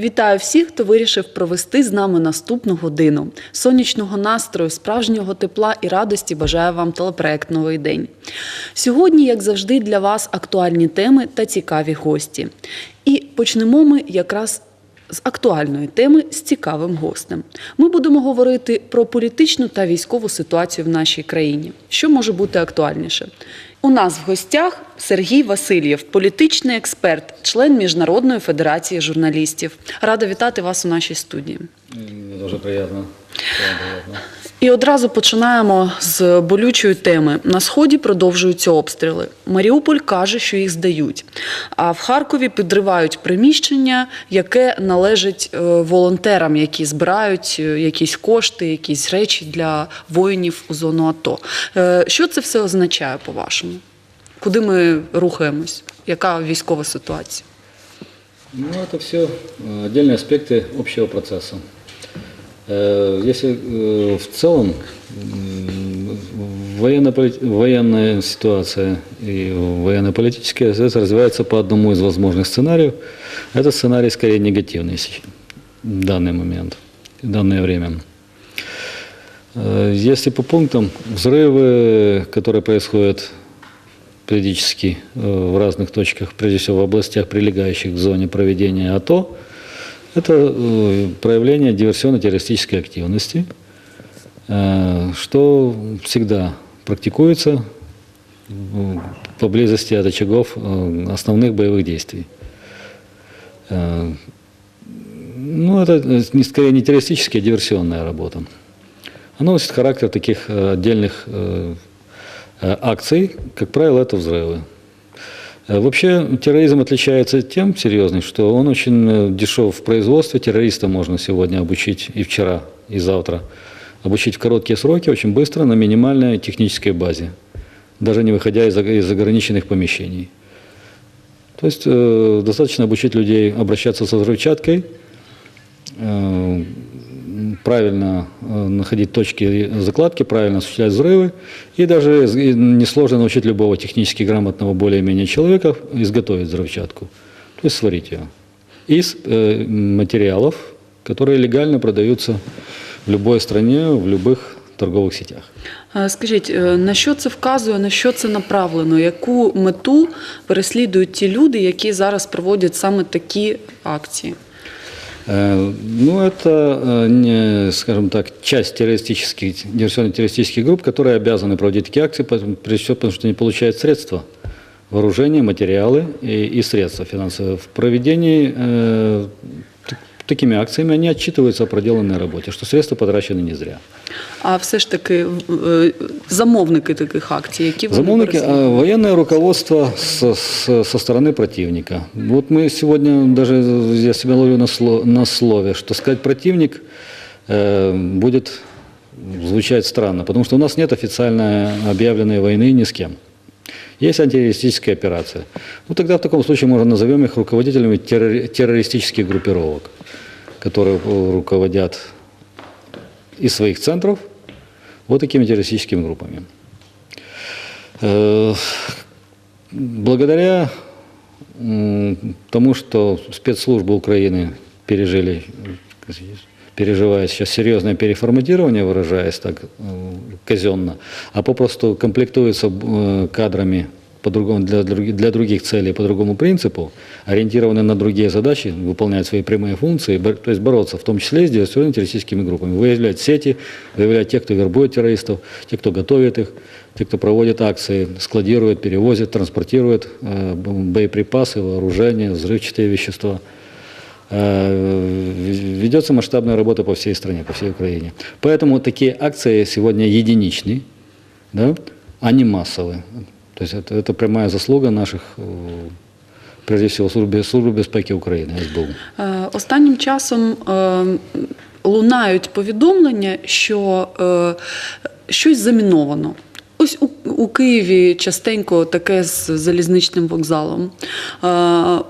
Вітаю всіх, хто вирішив провести з нами наступну годину. Сонячного настрою, справжнього тепла і радості бажаю вам телепроект Новий день. Сьогодні, як завжди, для вас актуальні теми та цікаві гості. І почнемо ми якраз з актуальної теми з цікавим гостем. Ми будемо говорити про політичну та військову ситуацію в нашій країні. Що може бути актуальніше? У нас в гостях Сергій Васильєв, політичний експерт, член Міжнародної федерації журналістів. Рада вітати вас у нашій студії. Дуже приємно. Дуже приятно. І одразу починаємо з болючої теми. На сході продовжуються обстріли. Маріуполь каже, що їх здають. А в Харкові підривають приміщення, яке належить е, волонтерам, які збирають е, якісь кошти, якісь речі для воїнів у зону АТО. Е, Що це все означає, по-вашому? Куди ми рухаємось? Яка військова ситуація? Ну, это все отдельные аспекты общего процесса. Э, Если э, в целом военная ситуация и военно-политическая развивается по одному из возможных сценариев. Это сценарий скорее негативный в данный момент, в данное время. Э, Если по пунктам взрывы, которые происходят периодически в разных точках, прежде всего в областях, прилегающих к зоне проведения АТО, это э, проявление диверсионно-террористической активности, э, что всегда практикуется э, поблизости от очагов основных боевых действий. Ну, это скорее не террористическая, а диверсионная работа. Она носит характер таких отдельных акций, как правило, это взрывы. Э, Вообще терроризм отличается тем серьезным, что он очень э, дешев в производстве. Террориста можно сегодня обучить и вчера, и завтра. Обучить в короткие сроки, очень быстро, на минимальной технической базе, даже не выходя из, из ограниченных помещений. То есть э, достаточно обучить людей обращаться со взрывчаткой, э, правильно э, находить точки закладки, правильно осуществлять взрывы, и даже из- и несложно научить любого технически грамотного более-менее человека изготовить взрывчатку, то есть сварить ее из э, материалов, которые легально продаются в любой стране, в любых торговых сетях. Е, Скажіть, е, на що це вказує, на що це направлено? Яку мету переслідують ті люди, які зараз проводять саме такі акції? Э, Ну, это, э, скажем так, часть террористических, диверсионно-террористических групп, которые обязаны проводить такие акции, прежде всего потому, что они получают средства, вооружение, материалы и, и средства финансовые. В проведении э, такими акциями они отчитываются о проделанной работе, что средства потрачены не зря. А все ж таки е, замовники таких акцій, які вони Замовники, а, переслідують? военное руководство со, со- со стороны противника. Вот мы сегодня, даже я себя ловлю на, сло- на слове, что сказать противник э, будет звучать странно, потому что у нас нет официально объявленной войны ни с кем. Есть антитеррористическая операция. Ну тогда в таком случае можно назовем их руководителями террори- террористических группировок, которые э, руководят из своих центров вот такими террористическими группами. Э, Благодаря тому, что спецслужбы Украины пережили, переживают сейчас серьезное переформатирование, выражаясь так э, казенно, а попросту комплектуются э, кадрами по-другому, для, для других целей по другому принципу, ориентированы на другие задачи, выполнять свои прямые функции, то есть бороться в том числе с диверсионно-террористическими группами, выявлять сети, выявлять тех, кто вербует террористов, тех, кто готовит их, те, кто проводит акции, складирует, перевозит, транспортирует э, боеприпасы, вооружение, взрывчатые вещества. Э, в- Ведется масштабная работа по всей стране, по всей Украине. Поэтому такие акции сегодня единичны, да, а не массовые. То есть это, это прямая заслуга наших, э, прежде всего, службы, службы безпеки України, СБУ. Е, Останнім часом е, лунають повідомлення, що е, щось заміновано. Ось у, у Києві частенько таке з залізничним вокзалом. Е,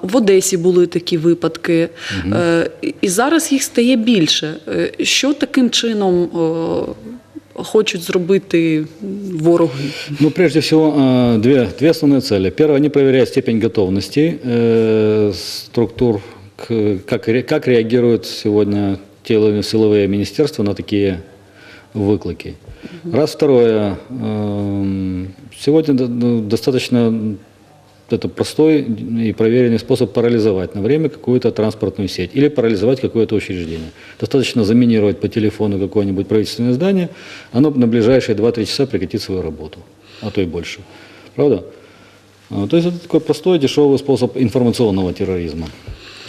В Одесі були такі випадки, Е, і- і зараз їх стає більше. Е, Що таким чином е, хочуть зробити вороги? Ну, прежде всего, э, две, две основные цели. Первое, они проверяют степень готовности э, структур к- как, ре- как реагируют сегодня те или иные силовые министерства на такие выклики. Раз, второе. эм, Сегодня ну, достаточно это простой и проверенный способ парализовать на время какую-то транспортную сеть или парализовать какое-то учреждение. Достаточно заминировать по телефону какое-нибудь правительственное здание, оно на ближайшие 2-3 часа прекратит свою работу, а то и больше. Правда? А, То есть это такой простой, дешевый способ информационного терроризма.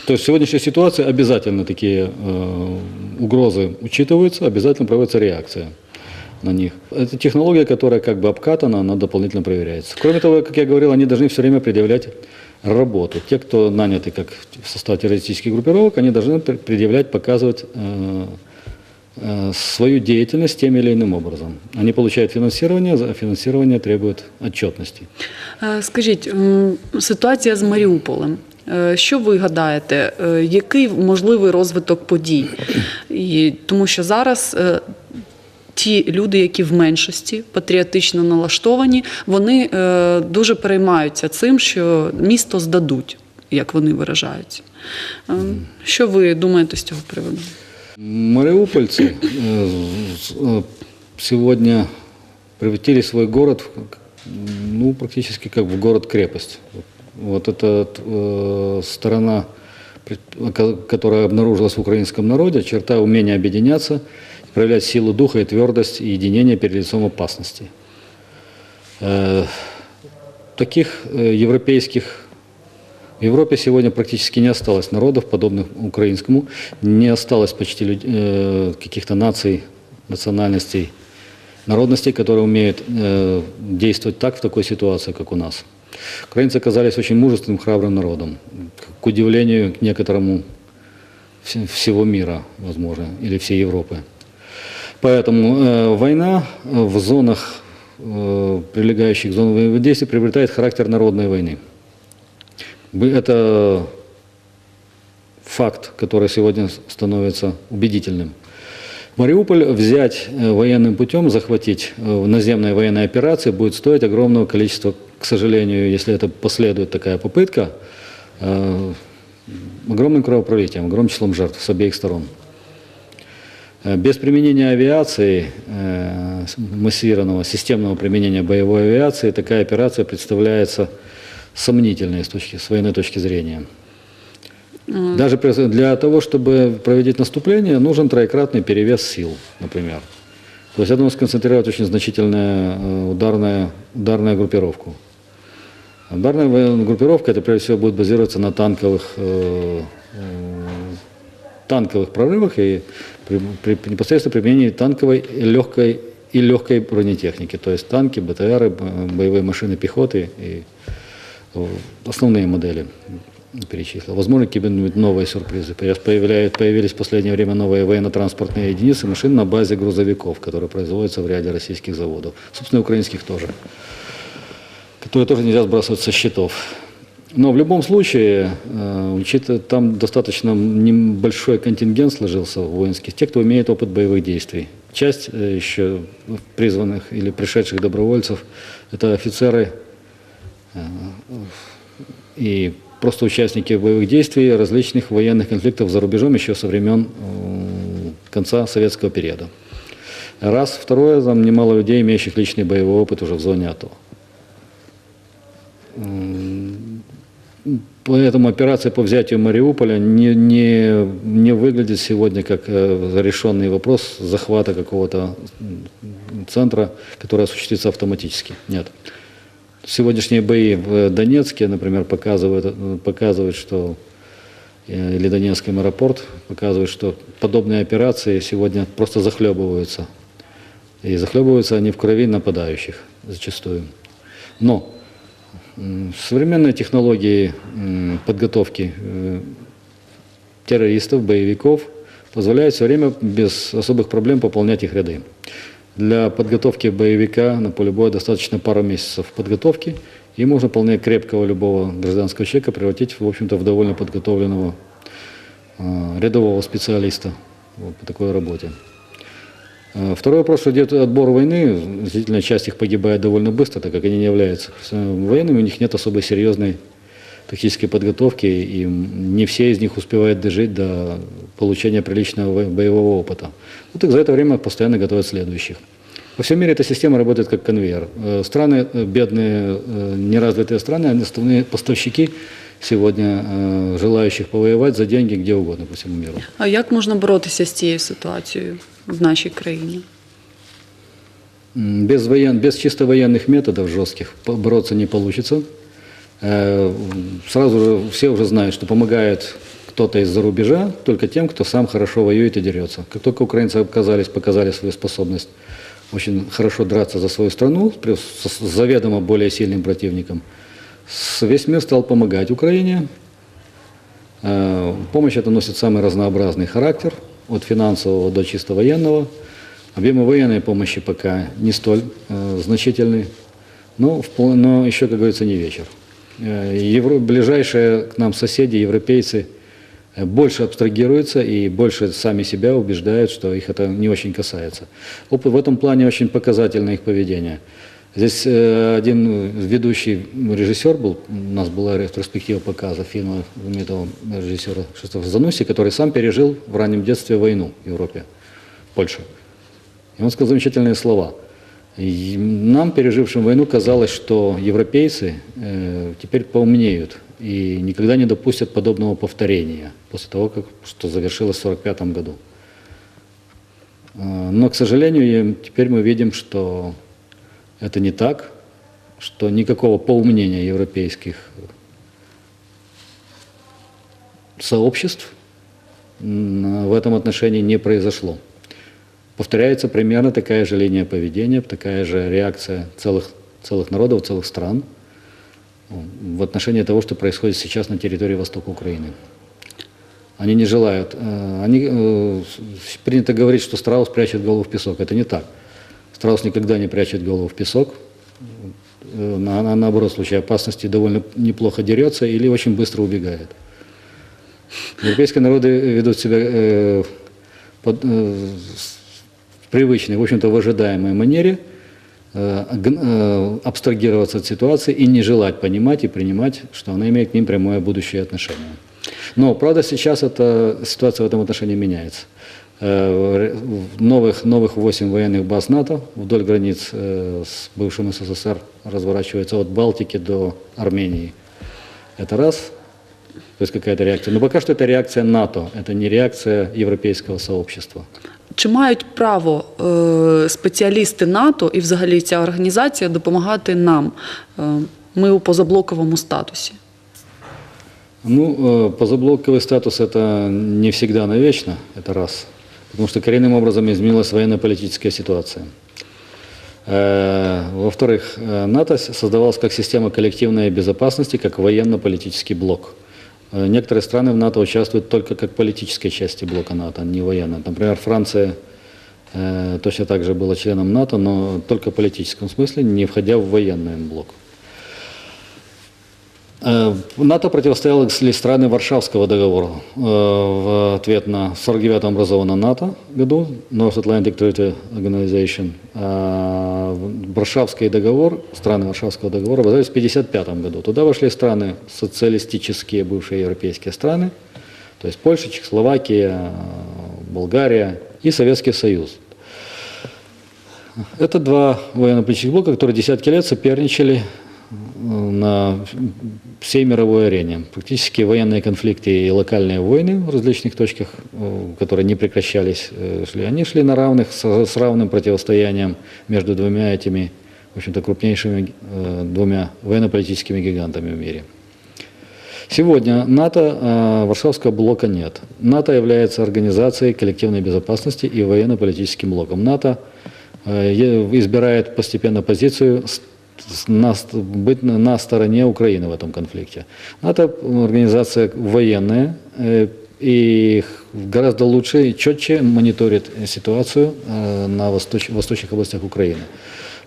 То есть в сегодняшней ситуации обязательно такие э, угрозы учитываются, обязательно проводится реакция на них. Это технология, которая как бы обкатана, она дополнительно проверяется. Кроме того, как я говорил, они должны все время предъявлять работу. Те, кто наняты как в состав террористических группировок, они должны пр- предъявлять, показывать э, э, свою деятельность тем или иным образом. Они получают финансирование, а финансирование требует отчетности. Е, Скажіть, м, ситуація з Маріуполем. Е, Що ви гадаєте, е, який можливий розвиток подій? І, тому що зараз е, ті люди, які в меншості патріотично налаштовані, вони е, дуже переймаються цим, що місто здадуть, як вони виражаються. Е, Що ви думаєте з цього приводу? Мариупольцы э, с- э, сегодня превратили свой город в, как- ну, практически как в город-крепость. Вот эта э, сторона, пред- ко- которая обнаружилась в украинском народе, черта умения объединяться, проявлять силу духа и твердость и единение перед лицом опасности. Э, Таких э, европейских в Европе сегодня практически не осталось народов, подобных украинскому, не осталось почти люд- э, каких-то наций, национальностей, народностей, которые умеют действовать так в такой ситуации, как у нас. Украинцы оказались очень мужественным, храбрым народом, к удивлению к некоторому вс- всего мира, возможно, или всей Европы. Поэтому э, война э, в зонах, э, прилегающих к зонам военных действий, приобретает характер народной войны. Это факт, который сегодня становится убедительным. Мариуполь взять военным путем, захватить в наземной военной операции будет стоить огромного количества, к сожалению, если это последует такая попытка, огромным кровопролитием, огромным числом жертв с обеих сторон. Э, Без применения авиации, э, массированного системного применения боевой авиации, такая операция представляется сомнительной с, точки, с военной точки зрения. Даже для того, чтобы проводить наступление, нужен троекратный перевес сил, например. То есть это нужно сконцентрировать очень значительную э, ударная, ударную группировку. Ударная группировка, это прежде всего будет базироваться на танковых, танковых прорывах и при, при непосредственно применении танковой и легкой, и легкой бронетехники. То есть танки, БТРы, боевые машины пехоты и э, основные модели перечислил. Возможно, какие-нибудь новые сюрпризы. Появляют, появились в последнее время новые военно-транспортные единицы машин на базе грузовиков, которые производятся в ряде российских заводов. Собственно, украинских тоже. Которые тоже нельзя сбрасывать со счетов. Но в любом случае, э, учитывая, там достаточно небольшой контингент сложился воинский, те, кто имеет опыт боевых действий. Часть э, еще призванных или пришедших добровольцев – это офицеры э, и просто участники боевых действий различных военных конфликтов за рубежом еще со времен конца советского периода. Раз. Второе, там немало людей, имеющих личный боевой опыт уже в зоне АТО. Поэтому операция по взятию Мариуполя не, не, не выглядит сегодня как э, решенный вопрос захвата какого-то центра, который осуществится автоматически. Нет. Сегодняшние бои в Донецке, например, показывают, э, показывают что э, или Донецкий аэропорт показывает, что подобные операции сегодня просто захлебываются. И захлебываются они в крови нападающих зачастую. Но современные технологии подготовки э, террористов, боевиков позволяют все время без особых проблем пополнять их ряды. Для подготовки боевика на поле боя достаточно пару месяцев подготовки, и можно вполне крепкого любого гражданского человека превратить, в общем-то, в довольно подготовленного э, рядового специалиста по такой работе. Э, Второй вопрос, идет отбор войны, значительная часть их погибает довольно быстро, так как они не являются военными, у них нет особой серьезной тактической подготовки, и не все из них успевают дожить до получения приличного во- боевого опыта. Вот их за это время постоянно готовят следующих. Во всем мире эта система работает как конвейер. Э, Страны, э, бедные, неразвитые страны, они основные поставщики сегодня э, желающих повоевать за деньги где угодно по всему миру. А як можна боротися з цією ситуацією в нашій країні? М, Без, воен, без чисто военных методов жестких по- бороться не получится. Э, Сразу же все уже знают, что помогает кто-то из-за рубежа только тем, кто сам хорошо воюет и дерется. Как только украинцы оказались, показали свою способность очень хорошо драться за свою страну при- с с заведомо более сильным противником, с- весь мир стал помогать Украине. Э, Помощь эта носит самый разнообразный характер, от финансового до чисто военного. Объемы военной помощи пока не столь э, значительны, но, впол- но еще, как говорится, не вечер. Э, евро- ближайшие к нам соседи, европейцы, э, больше абстрагируются и больше сами себя убеждают, что их это не очень касается. В этом плане очень показательно их поведение. Здесь э, один ведущий режиссер был, у нас была ретроспектива показа фильма знаменитого режиссера Шестого Зануси, который сам пережил в раннем детстве войну в Европе, в Польше. И он сказал замечательные слова. И нам, пережившим войну, казалось, что европейцы э, теперь поумнеют и никогда не допустят подобного повторения после того, как, что завершилось в 1945 году. Э, Но, к сожалению, теперь мы видим, что это не так, что никакого поумнения европейских сообществ в этом отношении не произошло. Повторяется примерно такая же линия поведения, такая же реакция целых, целых народов, целых стран в отношении того, что происходит сейчас на территории Востока Украины. Они не желают. э, Они, э, принято говорить, что страус прячет голову в песок. Это не так. Страус никогда не прячет голову в песок. Э, На, на- наоборот, в случае опасности довольно неплохо дерется или очень быстро убегает. Европейские народы ведут себя э, под- э, в привычной, в общем-то, в ожидаемой манере, э, э, абстрагироваться от ситуации и не желать понимать и принимать, что она имеет к ним прямое будущее отношение. Но, правда, сейчас эта ситуация в этом отношении меняется. Э, ре- в Новых, новых 8 военных баз НАТО вдоль границ э, с бывшим СССР разворачиваются от Балтики до Армении. Это раз. То есть какая-то реакция. Но пока что это реакция НАТО, это не реакция европейского сообщества. Чи мають право е, спеціалісти НАТО і взагалі ця організація допомагати нам? Е, ми у позаблоковому статусі. Ну, э, позаблоковый статус это не всегда навечно, это раз. Потому что коренным образом изменилась военно-политическая ситуация. Э, Во-вторых, э, НАТО с- создавалось как система коллективной безопасности, как военно-политический блок. Э, Некоторые страны в НАТО участвуют только как политической части блока НАТО, не военно. Например, Франция точно так же была членом НАТО, но только в политическом смысле, не входя в военный блок. Э, НАТО противостояло ли страны Варшавского договора э, в ответ на 49 образовано НАТО году, North Atlantic Treaty Organization. А Варшавский договор, страны Варшавского договора образовались в 1955 году. Туда вошли страны социалистические, бывшие европейские страны, то есть Польша, Чехословакия, Болгария и Советский Союз. Это два военно-политических блока, которые десятки лет соперничали э, на всей мировой арене. Практически военные конфликты и локальные войны в различных точках, э, которые не прекращались, э, шли. Они шли на равных, с, равным противостоянием между двумя этими, в общем-то, крупнейшими э, двумя военно-политическими гигантами в мире. Сегодня НАТО, Варшавского блока нет. НАТО является организацией коллективной безопасности и военно-политическим блоком. НАТО избирает постепенно позицию на, быть на, на стороне Украины в этом конфликте. НАТО организация военная э, и гораздо лучше и четче мониторит ситуацию э, на восточ- восточных областях Украины.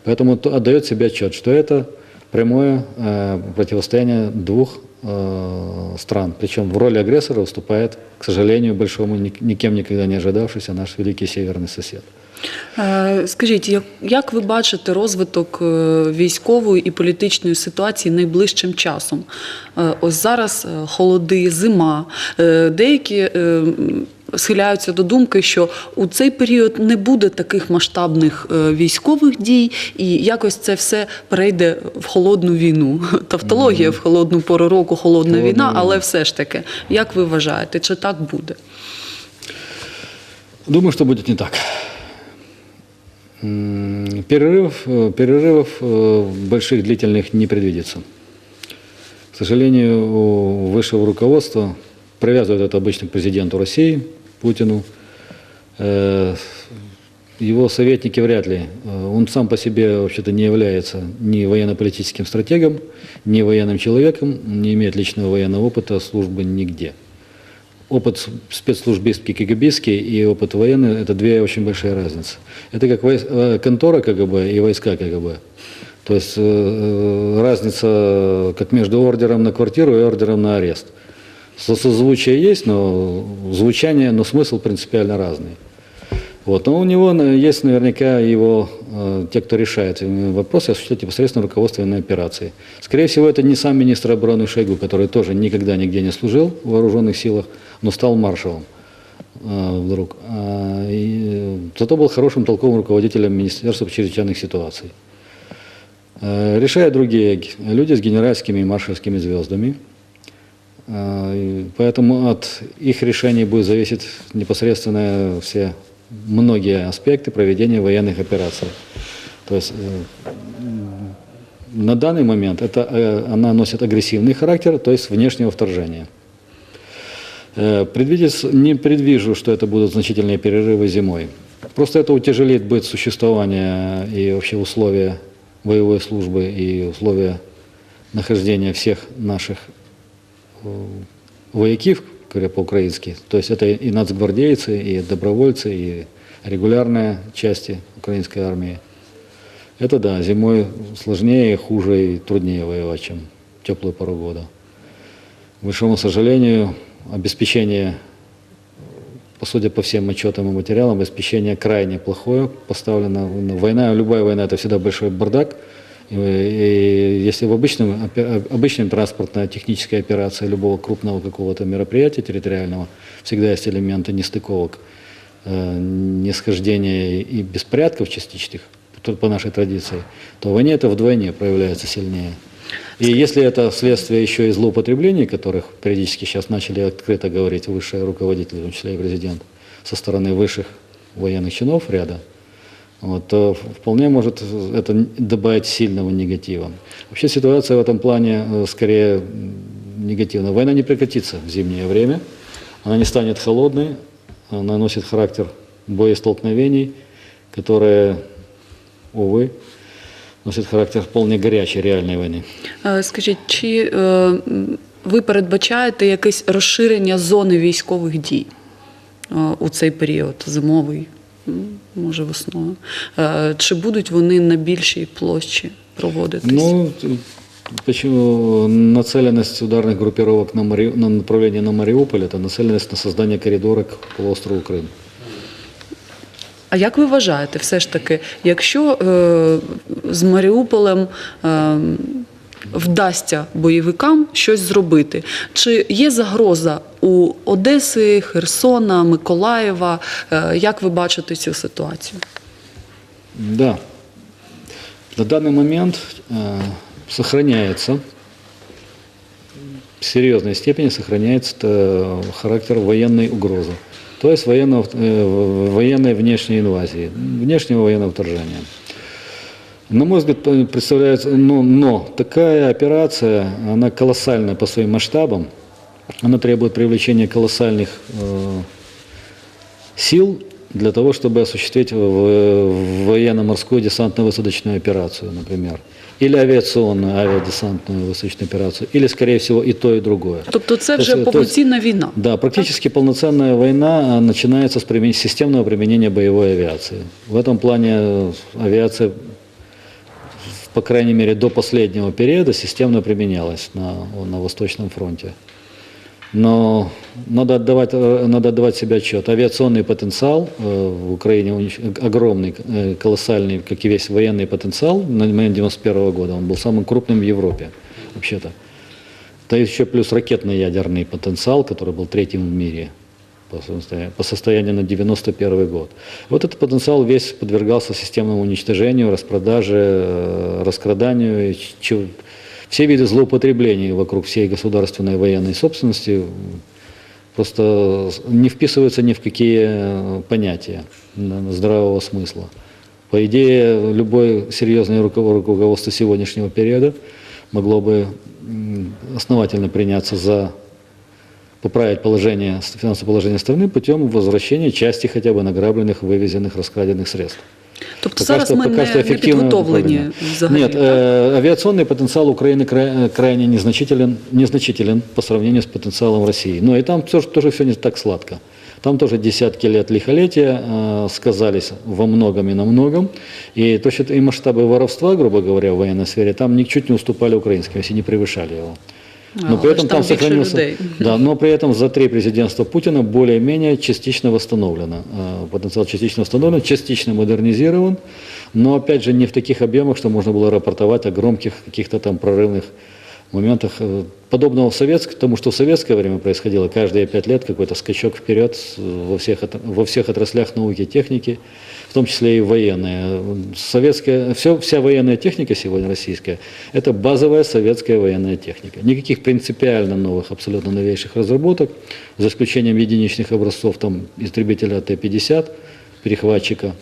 Поэтому то- отдает себе отчет, что это прямое э, противостояние двух э, стран. Причем в роли агрессора выступает, к сожалению, большому, ни- никем никогда не ожидавшийся наш великий северный сосед. Е, Скажіть, як, як ви бачите розвиток е, військової і політичної ситуації найближчим часом? Е, Ось зараз холоди, зима. Деякі схиляються до думки, що у цей період не буде таких масштабних військових дій, і якось це все перейде в холодну війну. Тавтологія в холодну пору року, холодна Холодна війна, але все ж таки, як ви вважаєте, чи так буде? Думаю, что будет не так. Перерыв, э, перерывов э, больших длительных не предвидится. К сожалению, у высшего руководства привязывают это обычно к президенту России, Путину. Э, Его советники вряд ли. Он сам по себе вообще-то не является ни военно-политическим стратегом, ни военным человеком, не имеет личного военного опыта службы нигде. Опыт спецслужбистский, КГБистский и опыт военный – это две очень большие разницы. Это как войс- э, контора КГБ и войска КГБ. То есть э, разница как между ордером на квартиру и ордером на арест. Со- Созвучие есть, но звучание, но смысл принципиально разный. Вот. Но у него есть наверняка его, э, те, кто решает э, вопросы, осуществляют непосредственно руководство военной операции. Скорее всего, это не сам министр обороны Шойгу, который тоже никогда нигде не служил в вооруженных силах, но стал маршалом э, вдруг. А, и, э, зато был хорошим толковым руководителем Министерства чрезвычайных ситуаций. Э, Решают другие люди с генеральскими и маршальскими звездами. А, Поэтому от их решений будет зависеть непосредственно все многие аспекты проведения военных операций. То есть э, на данный момент это, э, она носит агрессивный характер, то есть внешнего вторжения. Э, не предвижу, что это будут значительные перерывы зимой. Просто это утяжелит быт существования и вообще условия боевой службы и условия нахождения всех наших э, вояків, говоря по-украински. То есть это и нацгвардейцы, и добровольцы, и регулярные части украинской армии. Это да, зимой сложнее, хуже и труднее воевать, чем в теплую пору года. К большому сожалению, обеспечение, по по всем отчетам и материалам, обеспечение крайне плохое поставлено. Война, любая война – это всегда большой бардак. И, и если в обычном, обычном транспортно-технической операции любого крупного какого-то мероприятия территориального всегда есть элементы нестыковок, э, несхождения и беспорядков частичных, по нашей традиции, то в войне это вдвойне проявляется сильнее. И если это следствие еще и злоупотреблений, которых периодически сейчас начали открыто говорить высшие руководители, в том числе и президент, со стороны высших военных чинов ряда, вот, то вполне может это добавить сильного негатива. Вообще ситуация в этом плане э, скорее негативная. Война не прекратится в зимнее время, она не станет холодной, она носит характер боестолкновений, которые, увы, носят характер вполне горячей реальной войны. Е, Скажіть, чи е, м, ви передбачаєте якесь розширення зони військових дій е, у цей період зимовий, м, може весною? Е, Чи будуть вони на більшій площі проводитись? Ну, т- почему нацеленность ударных группировок на, Мари... на направление на Мариуполь, это нацеленность на создание коридора к полуострову Крым. А як ви вважаєте, все ж таки, якщо е, з Маріуполем е, вдасться бойовикам щось зробити, чи є загроза у Одеси, Херсона, Миколаєва? Е, як ви бачите цю ситуацію? Да. На данный момент э, сохраняется, в серьезной степени сохраняется э, характер военной угрозы. То есть военного, э, военной внешней инвазии, внешнего военного вторжения. На мой взгляд, п- представляется, но, но такая операция, она колоссальная по своим масштабам, она требует привлечения колоссальных э, сил для того, чтобы осуществить в военно-морскую десантно-высадочную операцию, например, или авиационную авиадесантную высадочную операцию, или, скорее всего, и то, и другое. Тобто це вже есть- то есть- повноцінна війна. Да, практически полноценная война а, начинается с примен- системного применения боевой авиации. В этом плане э, авиация, по крайней мере, до последнего периода системно применялась на, на Восточном фронте. Но надо отдавать, э, надо отдавать себе отчет. Авиационный потенциал э, в Украине огромный, э, колоссальный, как и весь военный потенциал на момент 91 года. Он был самым крупным в Европе, вообще-то. Да еще плюс ракетный ядерный потенциал, который был третьим в мире по состоянию, на 91 год. Вот этот потенциал весь подвергался системному уничтожению, распродаже, раскраданию. Все виды злоупотреблений вокруг всей государственной военной собственности просто не вписываются ни в какие э, понятия здравого смысла. По идее, любое серьезное руково- руководство сегодняшнего периода могло бы основательно приняться за поправить положение, финансовое положение страны путем возвращения части хотя бы награбленных, вывезенных, раскраденных средств. Тобто зараз ми не, не эффективно підготовлені управлено. взагалі. Нет, так? э, авиационный потенциал Украины кра- крайне незначителен, незначителен по сравнению с потенциалом России. Но и там тоже, тоже все не так сладко. Там тоже десятки лет лихолетия э, сказались во многом и на многом. И, то, что и масштабы воровства, грубо говоря, в военной сфере, там ничуть не уступали украинским, если не превышали его. А, Но при этом там сохранился, людей. да, но при этом за три президентства Путина более-менее частично восстановлено. Э, Потенциал частично восстановлен, частично модернизирован, но опять же не в таких объемах, что можно было рапортовать о громких каких-то там прорывных моментах. Э, Подобного в советск- тому, что в советское время происходило, каждые пять лет какой-то скачок вперед э, во всех, во всех отраслях науки и техники, в том числе и военные. Советская, все, вся военная техника сегодня российская – это базовая советская военная техника. Никаких принципиально новых, абсолютно новейших разработок, за исключением единичных образцов там, истребителя Т-50, перехватчика,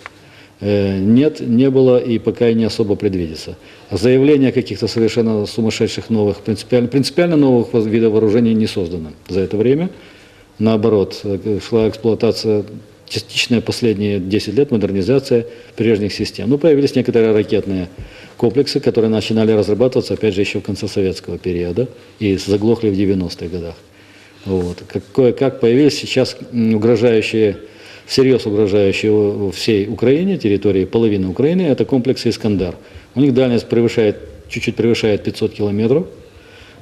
э, нет, не было и пока и не особо предвидится. Заявления каких-то совершенно сумасшедших новых, принципиально, принципиально новых видов вооружений не создано за это время. Наоборот, э, шла эксплуатация, частичная последние 10 лет модернизация прежних систем. Ну, появились некоторые ракетные комплексы, которые начинали разрабатываться, опять же, еще в конце советского периода и заглохли в 90-х годах. Вот. Как, кое-как появились сейчас угрожающие, всерьез угрожающие всей Украине, территории половины Украины, это комплексы «Искандар». У них дальность превышает, чуть-чуть превышает 500 километров,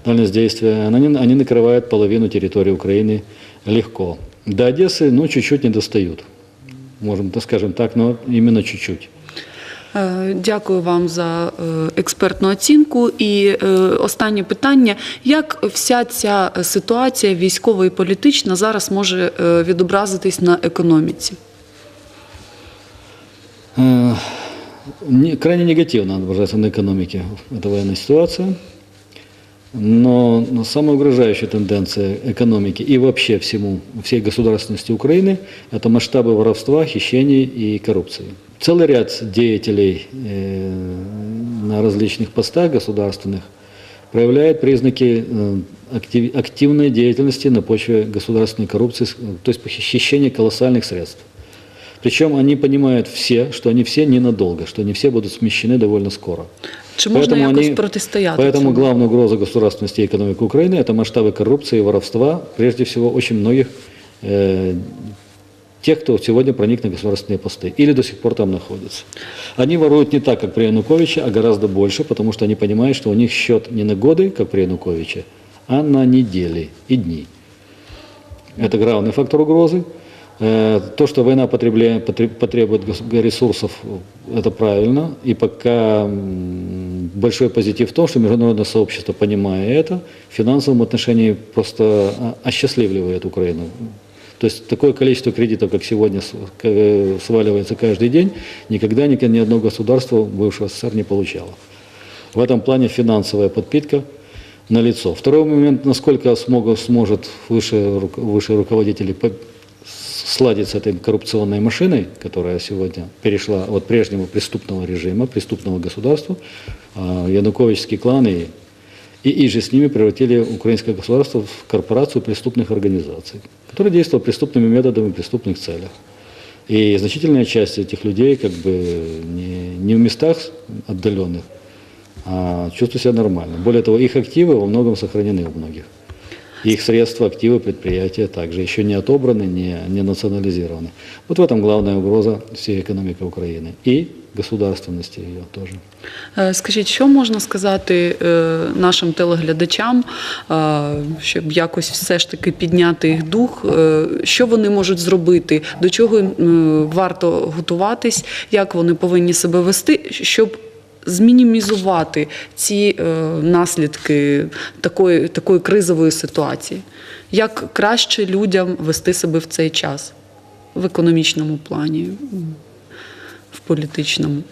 дальность действия, они, они накрывают половину территории Украины легко. До Одессы, ну, чуть-чуть не достают. Можем, так скажем так, но именно чуть-чуть. Е, Дякую вам за е, експертну оцінку. І е, останнє питання: як вся ця ситуація військова і політична зараз може е, відобразитись на економіці? Э, не- крайне негативно отображается на экономике эта военная ситуация. Но, самая угрожающая тенденция экономики и вообще всему, всей государственности Украины – это масштабы воровства, хищений и коррупции. Целый ряд деятелей э, на различных постах государственных проявляет признаки э, актив- активной деятельности на почве государственной коррупции, с- то есть похищения колоссальных средств. Причем они понимают все, что они все ненадолго, что они все будут смещены довольно скоро. Чи можна Поэтому якось они- протистояти? Поэтому цьому? главная угроза государственности и экономики Украины – это масштабы коррупции и воровства, прежде всего, очень многих э, тех, кто сегодня проник на государственные посты или до сих пор там находится. Они воруют не так, как при Януковиче, а гораздо больше, потому что они понимают, что у них счет не на годы, как при Януковиче, а на недели и дни. Это главный фактор угрозы. Э, То, что война потребует ресурсов, это правильно. И пока большой позитив в том, что международное сообщество, понимая это, в финансовом отношении просто а, осчастливливает Украину. То есть такое количество кредитов, как сегодня э, сваливается каждый день, никогда ни, одно государство бывшего СССР не получало. В этом плане финансовая подпитка налицо. Второй момент, насколько смогут, сможет выше, выше руководители сладить с этой коррупционной машиной, которая сегодня перешла от прежнего преступного режима, преступного государства, а януковичские кланы и, и же с ними превратили украинское государство в корпорацию преступных организаций, которая действовала преступными методами в преступных целях. И значительная часть этих людей как бы не, не в местах отдаленных, а чувствуют себя нормально. Более того, их активы во многом сохранены у многих. Их средства, активы предприятия также еще не отобраны, не, не национализированы. Вот в этом главная угроза всей экономики Украины и государственности ее тоже. Е, Скажіть, що можна сказати е, нашим телеглядачам, е, щоб якось все ж таки підняти їх дух? Е, Що вони можуть зробити? До чого їм е, варто готуватись? Як вони повинні себе вести, щоб змінімізувати ці е, наслідки такої, такої кризової ситуації? Як краще людям вести себе в цей час в економічному плані, м, в політичному?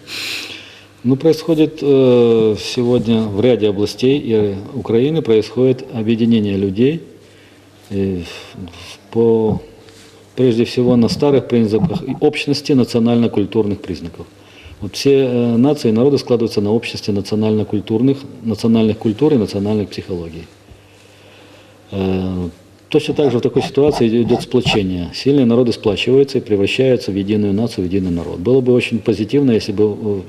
Ну, происходит э, сегодня в ряде областей и Украины происходит объединение людей э, по, прежде всего на старых принципах и общности национально-культурных признаков. Вот все э, нации и народы складываются на обществе национально-культурных, национальных культур и национальных психологий. Э, Точно так же в такой ситуации идет сплочение. Сильные народы сплачиваются и превращаются в единую нацию, в единый народ. Было бы очень позитивно, если бы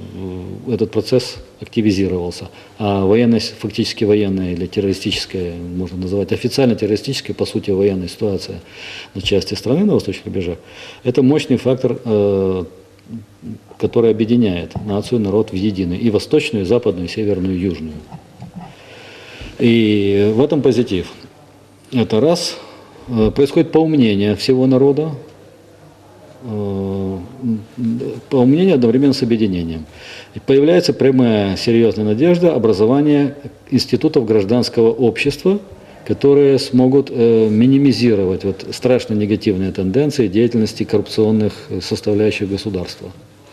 э, этот процесс активизировался. А военная, фактически военная или террористическая, можно называть официально террористическая, по сути, военная ситуация на части страны, на восточных рубежах, это мощный фактор, э, который объединяет нацию, народ в единую. И восточную, и западную, и северную, и южную. И в этом позитив. Это раз. Э, Происходит поумнение всего народа, э, поумнение одновременно с объединением. И появляется прямая серьезная надежда образования институтов гражданского общества, которые смогут э, минимизировать вот страшно негативные тенденции деятельности коррупционных составляющих государства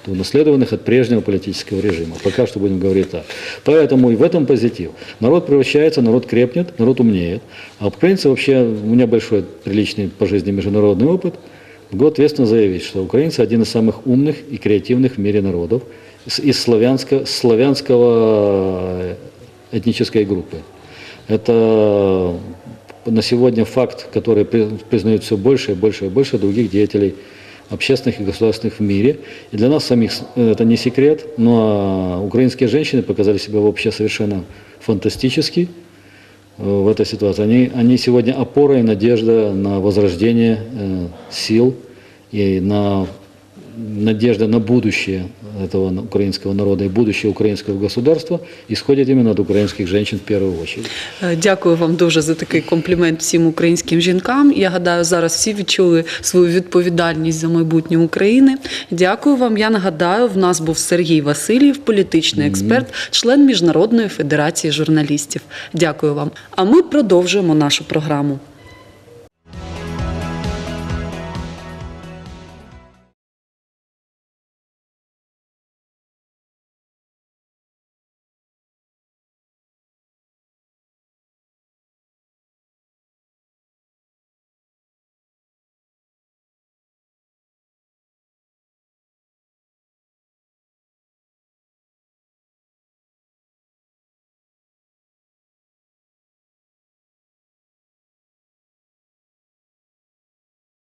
унаследованных от прежнего политического режима. Пока что будем говорить так. Поэтому и в этом позитив. Народ превращается, народ крепнет, народ умнеет. А украинцы вообще, у меня большой, приличный по жизни международный опыт. Могу ответственно заявить, что украинцы один из самых умных и креативных в мире народов из, славянско, славянского этнической группы. Это на сегодня факт, который при- признают все больше и больше и больше других деятелей общественных и государственных в мире. И для нас самих с- это не секрет, но украинские женщины показали себя вообще совершенно фантастически э, в этой ситуации. Они, они сегодня опора и надежда на возрождение э, сил и на надежда на будущее этого украинского народа и будущее украинского государства исходит именно от украинских женщин в первую очередь. Е, Дякую вам дуже за такий комплімент всім українським жінкам. Я гадаю, зараз всі відчули свою відповідальність за майбутнє України. Дякую вам. Я нагадаю, в нас був Сергій Васильєв, політичний експерт, член Міжнародної федерації журналістів. Дякую вам. А ми продовжуємо нашу програму.